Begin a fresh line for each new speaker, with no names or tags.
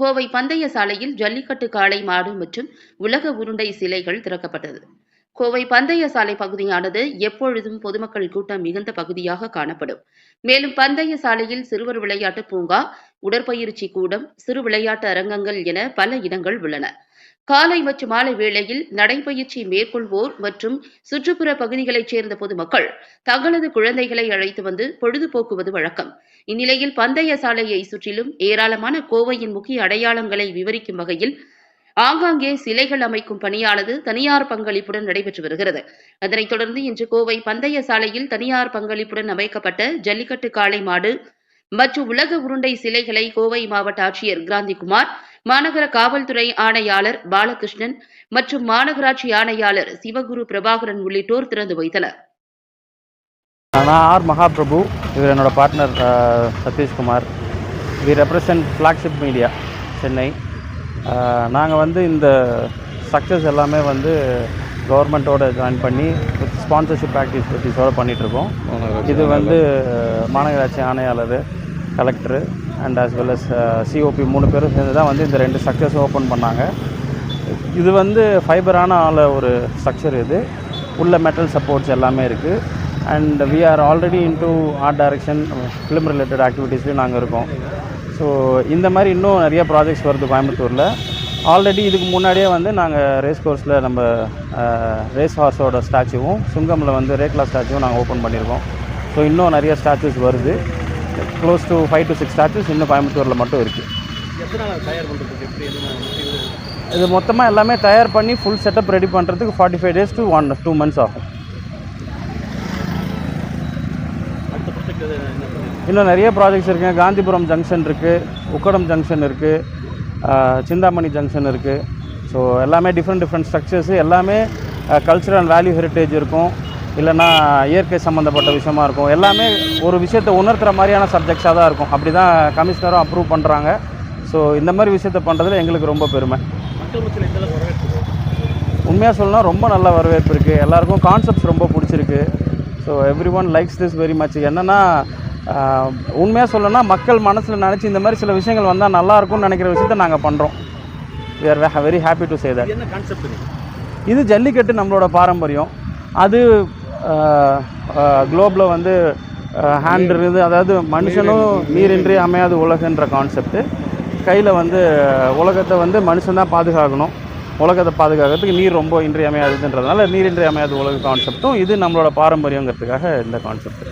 கோவை பந்தய சாலையில் ஜல்லிக்கட்டு காளை மாடு மற்றும் உலக உருண்டை சிலைகள் திறக்கப்பட்டது. கோவை பந்தய சாலை பகுதியானது எப்பொழுதும் பொதுமக்கள் கூட்டம் மிகுந்த பகுதியாக காணப்படும். மேலும் பந்தய சாலையில் சிறுவர் விளையாட்டு பூங்கா உடற்பயிற்சி கூடம் சிறு விளையாட்டு அரங்கங்கள் என பல இடங்கள் உள்ளன. காலை மற்றும் மாலை வேளையில் நடைபயிற்சி மேற்கொள்வோர் மற்றும் சுற்றுப்புற பகுதிகளைச் சேர்ந்த பொதுமக்கள் தங்களது குழந்தைகளை அழைத்து வந்து பொழுதுபோக்குவது வழக்கம். இந்நிலையில் பந்தய சாலையை சுற்றிலும் ஏராளமான கோவையின் முக்கிய அடையாளங்களை விவரிக்கும் வகையில் ஆங்காங்கே சிலைகள் அமைக்கும் பணியானது தனியார் பங்களிப்புடன் நடைபெற்று வருகிறது. அதனைத் தொடர்ந்து இன்று கோவை பந்தய சாலையில் தனியார் பங்களிப்புடன் அமைக்கப்பட்ட ஜல்லிக்கட்டு காளை மாடு மற்றும் உலக உருண்டை சிலைகளை கோவை மாவட்ட ஆட்சியர் கிராந்திகுமார் மாநகர காவல்துறை ஆணையாளர் பாலகிருஷ்ணன் மற்றும் மாநகராட்சி ஆணையாளர் சிவகுரு பிரபாகரன் உள்ளிட்டோர் திறந்து வைத்தனர்.
நான் ஆர் மகாபிரபு இவர் என்னோட partner Satheeshkumar. We represent flagship media Chennai. நாங்கள் வந்து இந்த ஸ்ட்ரக்சர்ஸ் எல்லாமே வந்து கவர்மெண்ட்டோட ஜாயின் பண்ணி ஸ்பான்சர்ஷிப் ஆக்டிவிட்டீஸோடு பண்ணிகிட்ருக்கோம் இது வந்து மாநகராட்சி ஆணையாளர். Collector and as well as COP மூணு பேரும் சேர்ந்து தான் வந்து இந்த ரெண்டு ஸ்ட்ரக்சர்ஸ் ஓப்பன் பண்ணாங்க. இது வந்து ஃபைபரான ஆல ஒரு ஸ்ட்ரக்சர் இது. உள்ள மெட்டல் சப்போர்ட்ஸ் எல்லாமே இருக்குது and we are already into art direction film related ஆக்டிவிட்டீஸ்லையும் நாங்கள் இருக்கோம். ஸோ இந்த மாதிரி இன்னும் நிறைய ப்ராஜெக்ட்ஸ் வருது கோயம்புத்தூரில். ஆல்ரெடி இதுக்கு முன்னாடியே வந்து நாங்கள் ரேஸ் கோர்ஸில் நம்ம ரேஸ் ஹார்ஸோட ஸ்டாச்சுவும் சுங்கமில் வந்து ரேக்லா ஸ்டாச்சுவும் நாங்கள் ஓப்பன் பண்ணியிருக்கோம் ஸோ இன்னும் நிறைய ஸ்டாச்சுஸ் வருது. Close to five to six statues இன்னும் கோயம்புத்தூரில் மட்டும் இருக்குது இது மொத்தமாக எல்லாமே தயார் பண்ணி ஃபுல் செட்டப் ரெடி பண்ணுறதுக்கு forty five days to one two months ஆகும் இன்னும் நிறைய ப்ராஜெக்ட்ஸ் இருக்குங்க காந்திபுரம் ஜங்ஷன் இருக்குது உக்கடம் ஜங்ஷன் இருக்குது சிந்தாமணி ஜங்ஷன் இருக்குது ஸோ எல்லாமே டிஃப்ரெண்ட் டிஃப்ரெண்ட் ஸ்ட்ரக்சர்ஸு எல்லாமே கல்ச்சரல் அண்ட் வேல்யூ ஹெரிட்டேஜ் இருக்கும். இல்லைன்னா இயற்கை சம்மந்தப்பட்ட விஷயமா இருக்கும். எல்லாமே ஒரு விஷயத்தை உணர்த்துற மாதிரியான சப்ஜெக்ட்ஸாக தான் இருக்கும். அப்படி தான் கமிஷனரும் அப்ரூவ் பண்ணுறாங்க ஸோ இந்த மாதிரி விஷயத்தை பண்ணுறதுல எங்களுக்கு ரொம்ப பெருமை. உண்மையாக சொல்லணும்னா ரொம்ப நல்ல வரவேற்பு இருக்குது எல்லாருக்கும் கான்செப்ட்ஸ் ரொம்ப பிடிச்சிருக்கு. So everyone likes this very much என்னென்னா உண்மையாக சொல்லணும்னா மக்கள் மனசில் நினச்சி இந்த மாதிரி சில விஷயங்கள் வந்தால் நல்லா இருக்கும்னு நினைக்கிற விஷயத்த நாங்கள் பண்ணுறோம் we are very happy to say that இது ஜல்லிக்கட்டு நம்மளோட பாரம்பரியம். அது குளோபில் வந்து ஹேண்ட் இருந்து அதாவது மனுஷனும் நீரின்றி அமையாது உலகன்ற கான்செப்ட்டு கையில் வந்து உலகத்தை வந்து மனுஷன் தான் பாதுகாக்கணும். உலகத்தை பாதுகாக்கிறதுக்கு நீர் ரொம்ப இன்றியமையாதுன்றதுனால நீர் இன்றியமையாத உலக கான்செப்ட்டும் இது நம்மளோட பாரம்பரியங்கிறதுக்காக இந்த கான்செப்ட்